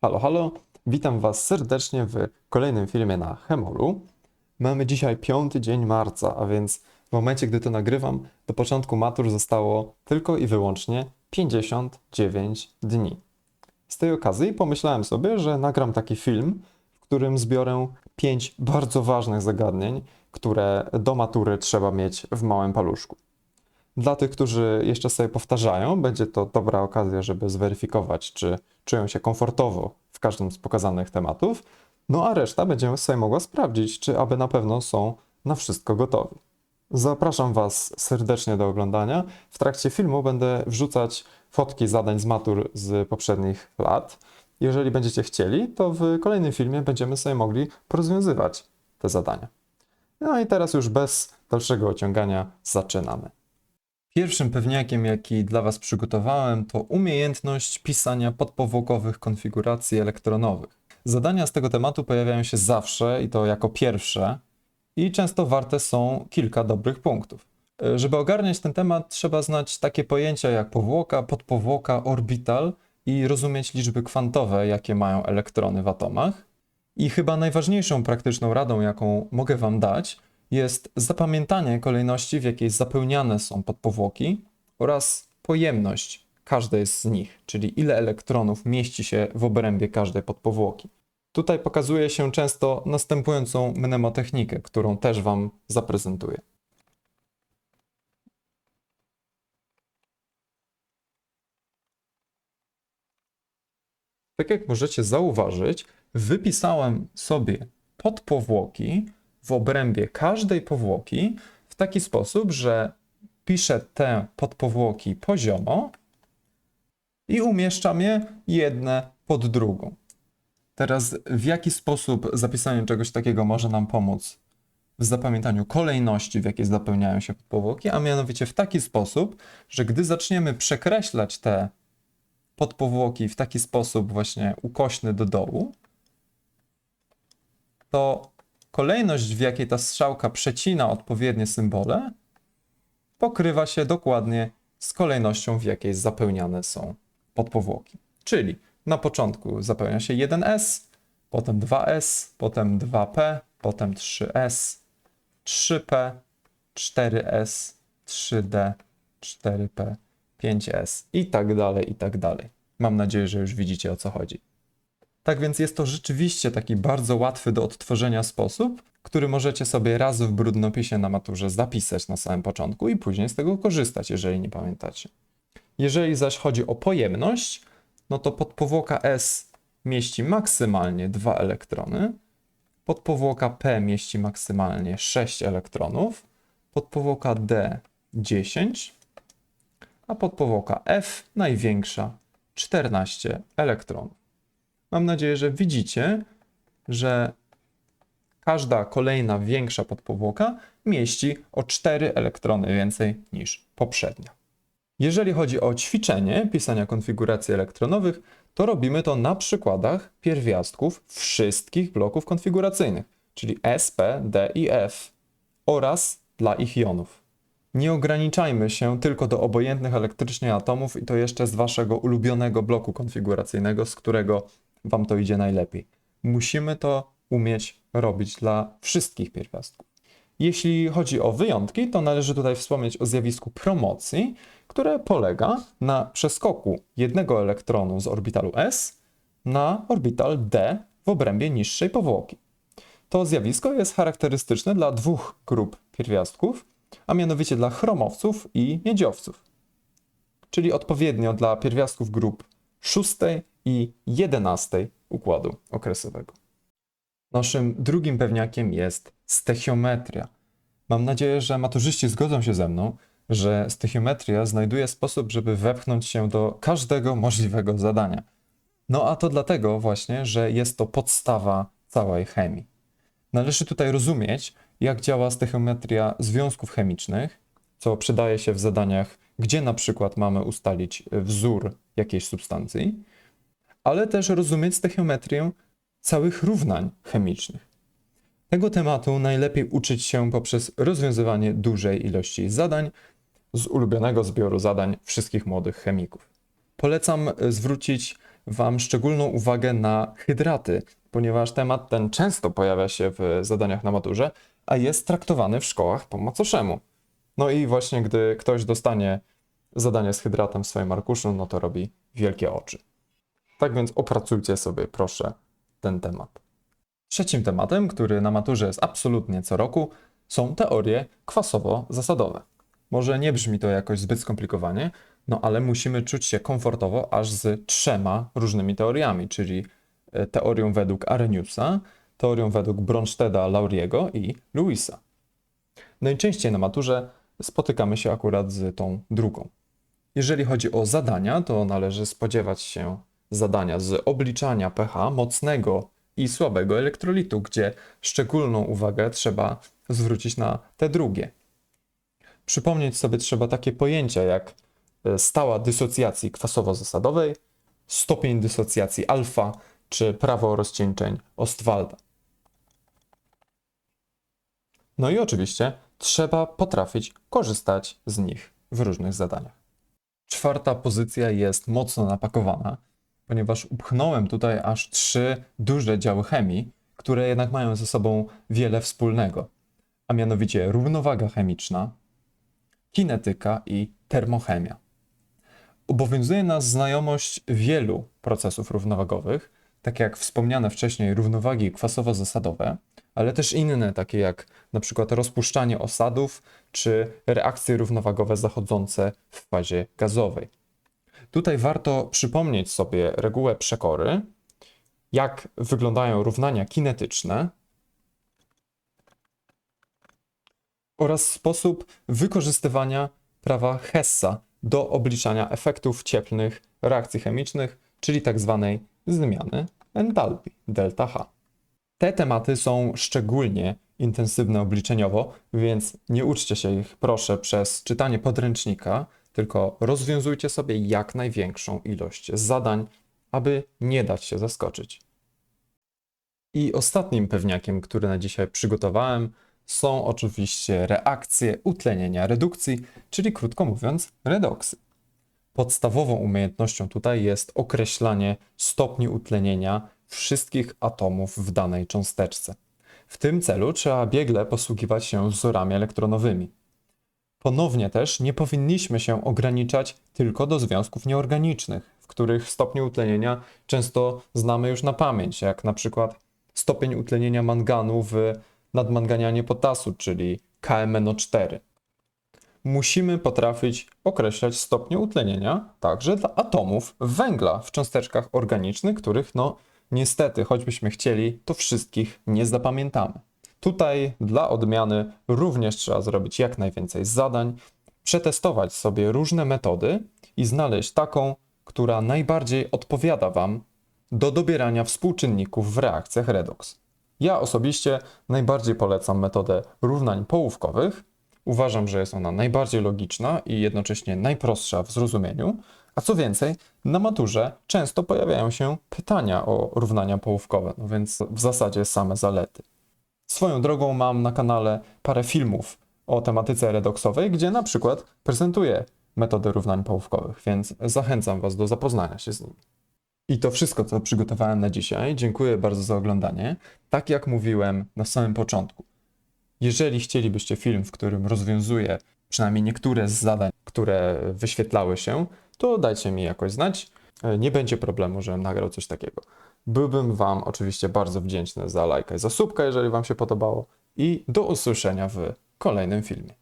Halo, halo, witam Was serdecznie w kolejnym filmie na Hemolu. Mamy dzisiaj piąty dzień marca, a więc w momencie, gdy to nagrywam, do początku matur zostało tylko i wyłącznie 59 dni. Z tej okazji pomyślałem sobie, że nagram taki film, w którym zbiorę pięć bardzo ważnych zagadnień, które do matury trzeba mieć w małym paluszku. Dla tych, którzy jeszcze sobie powtarzają, będzie to dobra okazja, żeby zweryfikować, czy czują się komfortowo w każdym z pokazanych tematów. No a reszta będziemy sobie mogła sprawdzić, czy aby na pewno są na wszystko gotowi. Zapraszam Was serdecznie do oglądania. W trakcie filmu będę wrzucać fotki zadań z matur z poprzednich lat. Jeżeli będziecie chcieli, to w kolejnym filmie będziemy sobie mogli porozwiązywać te zadania. No i teraz już bez dalszego ociągania zaczynamy. Pierwszym pewniakiem, jaki dla Was przygotowałem, to umiejętność pisania podpowłokowych konfiguracji elektronowych. Zadania z tego tematu pojawiają się zawsze i to jako pierwsze, i często warte są kilka dobrych punktów. E, Żeby ogarniać ten temat, trzeba znać takie pojęcia jak powłoka, podpowłoka, orbital i rozumieć liczby kwantowe, jakie mają elektrony w atomach. I chyba najważniejszą praktyczną radą, jaką mogę Wam dać, jest zapamiętanie kolejności, w jakiej zapełniane są podpowłoki oraz pojemność każdej z nich, czyli ile elektronów mieści się w obrębie każdej podpowłoki. Tutaj pokazuje się często następującą mnemotechnikę, którą też Wam zaprezentuję. Tak jak możecie zauważyć, wypisałem sobie podpowłoki w obrębie każdej powłoki w taki sposób, że piszę te podpowłoki poziomo i umieszczam je jedne pod drugą. Teraz w jaki sposób zapisanie czegoś takiego może nam pomóc w zapamiętaniu kolejności, w jakiej zapełniają się podpowłoki, a mianowicie w taki sposób, że gdy zaczniemy przekreślać te podpowłoki w taki sposób właśnie ukośny do dołu, to kolejność, w jakiej ta strzałka przecina odpowiednie symbole, pokrywa się dokładnie z kolejnością, w jakiej zapełniane są podpowłoki. Czyli na początku zapełnia się 1S, potem 2S, potem 2P, potem 3S, 3P, 4S, 3D, 4P, 5S i tak dalej, i tak dalej. Mam nadzieję, że już widzicie o co chodzi. Tak więc jest to rzeczywiście taki bardzo łatwy do odtworzenia sposób, który możecie sobie raz w brudnopisie na maturze zapisać na samym początku i później z tego korzystać, jeżeli nie pamiętacie. Jeżeli zaś chodzi o pojemność, no to podpowłoka S mieści maksymalnie 2 elektrony, podpowłoka P mieści maksymalnie 6 elektronów, podpowłoka D 10, a podpowłoka F największa 14 elektronów. Mam nadzieję, że widzicie, że każda kolejna większa podpowłoka mieści o 4 elektrony więcej niż poprzednia. Jeżeli chodzi o ćwiczenie pisania konfiguracji elektronowych, to robimy to na przykładach pierwiastków wszystkich bloków konfiguracyjnych, czyli S, P, D i F oraz dla ich jonów. Nie ograniczajmy się tylko do obojętnych elektrycznie atomów i to jeszcze z waszego ulubionego bloku konfiguracyjnego, z którego wam to idzie najlepiej. Musimy to umieć robić dla wszystkich pierwiastków. Jeśli chodzi o wyjątki, to należy tutaj wspomnieć o zjawisku promocji, które polega na przeskoku jednego elektronu z orbitalu S na orbital D w obrębie niższej powłoki. To zjawisko jest charakterystyczne dla dwóch grup pierwiastków, a mianowicie dla chromowców i miedziowców, czyli odpowiednio dla pierwiastków grup szóstej i jedenastej układu okresowego. Naszym drugim pewniakiem jest stechiometria. Mam nadzieję, że maturzyści zgodzą się ze mną, że stechiometria znajduje sposób, żeby wepchnąć się do każdego możliwego zadania. No a to dlatego właśnie, że jest to podstawa całej chemii. Należy tutaj rozumieć, jak działa stechiometria związków chemicznych, co przydaje się w zadaniach, gdzie na przykład mamy ustalić wzór jakiejś substancji, ale też rozumieć stechiometrię całych równań chemicznych. Tego tematu najlepiej uczyć się poprzez rozwiązywanie dużej ilości zadań z ulubionego zbioru zadań wszystkich młodych chemików. Polecam zwrócić Wam szczególną uwagę na hydraty, ponieważ temat ten często pojawia się w zadaniach na maturze, a jest traktowany w szkołach po macoszemu. No i właśnie gdy ktoś dostanie zadanie z hydratem w swoim arkuszu, no to robi wielkie oczy. Tak więc opracujcie sobie, proszę, ten temat. Trzecim tematem, który na maturze jest absolutnie co roku, są teorie kwasowo-zasadowe. Może nie brzmi to jakoś zbyt skomplikowanie, no ale musimy czuć się komfortowo aż z trzema różnymi teoriami, czyli e, teorią według Arrheniusa, teorią według Bronstada, Lauriego i Lewisa. Najczęściej na maturze spotykamy się akurat z tą drugą. Jeżeli chodzi o zadania, to należy spodziewać się zadania z obliczania pH mocnego i słabego elektrolitu, gdzie szczególną uwagę trzeba zwrócić na te drugie. Przypomnieć sobie trzeba takie pojęcia jak e, stała dysocjacji kwasowo-zasadowej, stopień dysocjacji alfa czy prawo rozcieńczeń Ostwalda. No i oczywiście trzeba potrafić korzystać z nich w różnych zadaniach. Czwarta pozycja jest mocno napakowana, ponieważ upchnąłem tutaj aż trzy duże działy chemii, które jednak mają ze sobą wiele wspólnego, a mianowicie równowaga chemiczna, kinetyka i termochemia. Obowiązuje nas znajomość wielu procesów równowagowych, tak jak wspomniane wcześniej równowagi kwasowo-zasadowe, ale też inne, takie jak na przykład rozpuszczanie osadów czy reakcje równowagowe zachodzące w fazie gazowej. Tutaj warto przypomnieć sobie regułę przekory, jak wyglądają równania kinetyczne oraz sposób wykorzystywania prawa Hessa do obliczania efektów cieplnych reakcji chemicznych, czyli tzw. Tak zmiany entalpii delta H. Te tematy są szczególnie intensywne obliczeniowo, więc nie uczcie się ich, proszę, przez czytanie podręcznika, tylko rozwiązujcie sobie jak największą ilość zadań, aby nie dać się zaskoczyć. I ostatnim pewniakiem, który na dzisiaj przygotowałem, są oczywiście reakcje utlenienia redukcji, czyli krótko mówiąc, redoksy. Podstawową umiejętnością tutaj jest określanie stopni utlenienia wszystkich atomów w danej cząsteczce. W tym celu trzeba biegle posługiwać się wzorami elektronowymi. Ponownie też nie powinniśmy się ograniczać tylko do związków nieorganicznych, w których stopnie utlenienia często znamy już na pamięć, jak na przykład stopień utlenienia manganu w nadmanganianie potasu, czyli KMNO4. Musimy potrafić określać stopnie utlenienia także dla atomów węgla w cząsteczkach organicznych, których no niestety, choćbyśmy chcieli, to wszystkich nie zapamiętamy. Tutaj dla odmiany również trzeba zrobić jak najwięcej zadań, przetestować sobie różne metody i znaleźć taką, która najbardziej odpowiada Wam do dobierania współczynników w reakcjach redox. Ja osobiście najbardziej polecam metodę równań połówkowych. Uważam, że jest ona najbardziej logiczna i jednocześnie najprostsza w zrozumieniu. A co więcej, na maturze często pojawiają się pytania o równania połówkowe, no więc w zasadzie same zalety. Swoją drogą mam na kanale parę filmów o tematyce redoksowej, gdzie na przykład prezentuję metody równań połówkowych, więc zachęcam Was do zapoznania się z nimi. I to wszystko, co przygotowałem na dzisiaj. Dziękuję bardzo za oglądanie. Tak jak mówiłem na samym początku, jeżeli chcielibyście film, w którym rozwiązuję przynajmniej niektóre z zadań, które wyświetlały się, to dajcie mi jakoś znać. Nie będzie problemu, żebym nagrał coś takiego. Byłbym Wam oczywiście bardzo wdzięczny za lajka i za subka, jeżeli Wam się podobało. I do usłyszenia w kolejnym filmie.